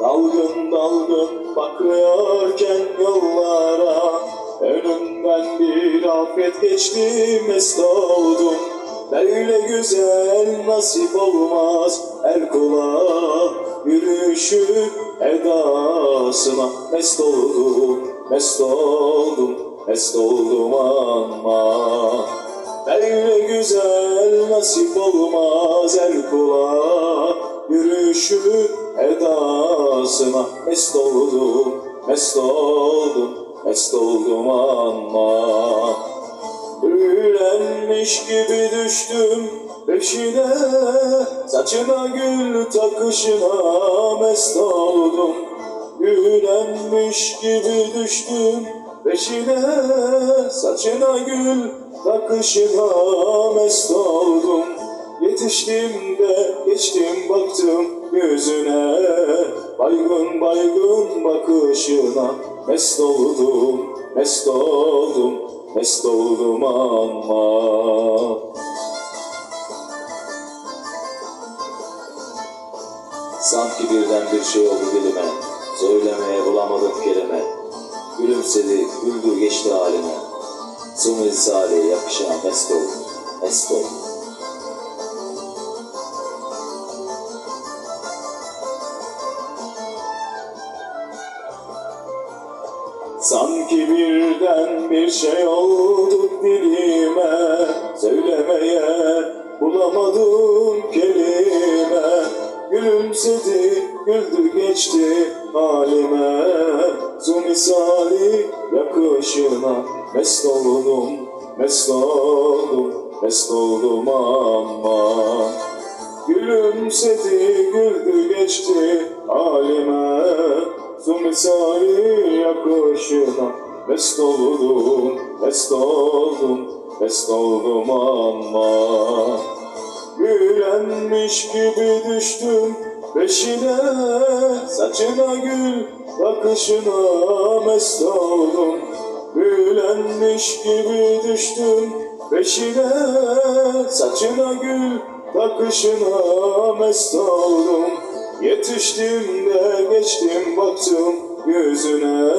Dalgın dalgın bakıyorken yollara Önümden bir afet geçti mest oldum. Böyle güzel nasip olmaz her kula Yürüyüşü edasına. Mest oldum Mest oldum, mest oldum ama. Böyle güzel nasip olmaz her kula Yürüyüşü edasına mest oldum, mest oldum, mest oldum ama. Büyülenmiş gibi düştüm peşine Saçına gül takışına mest oldum. Büyülenmiş gibi düştüm peşine Saçına gül takışına mest oldum. Yetiştim de geçtim baktım yüzüne Baygın baygın bakışına mest oldum, mest oldum, mest oldum ama. Sanki birden bir şey oldu dilime Söylemeye bulamadım kelime. Gülümsedi, güldü geçti halime. Su misali yakışan mest oldum, mest oldum Sanki birden bir şey oldu dilime. Söylemeye bulamadım kelime. Gülümsedi, güldü geçti halime. Su misali yakışına mest oldum, mest oldum, mest oldum ama Gülümsedi, güldü geçti halime misali yakışına Mest oldum, mest oldum, mest oldum ama. Gülenmiş gibi düştüm peşine Saçına gül bakışına mest oldum Gülenmiş gibi düştüm peşine Saçına gül bakışına mest oldum Yetiştim de geçtim baktım yüzüne.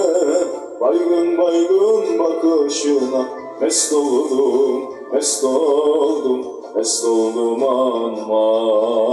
Baygın baygın bakışına Mest oldum, mest oldum, mest oldum ama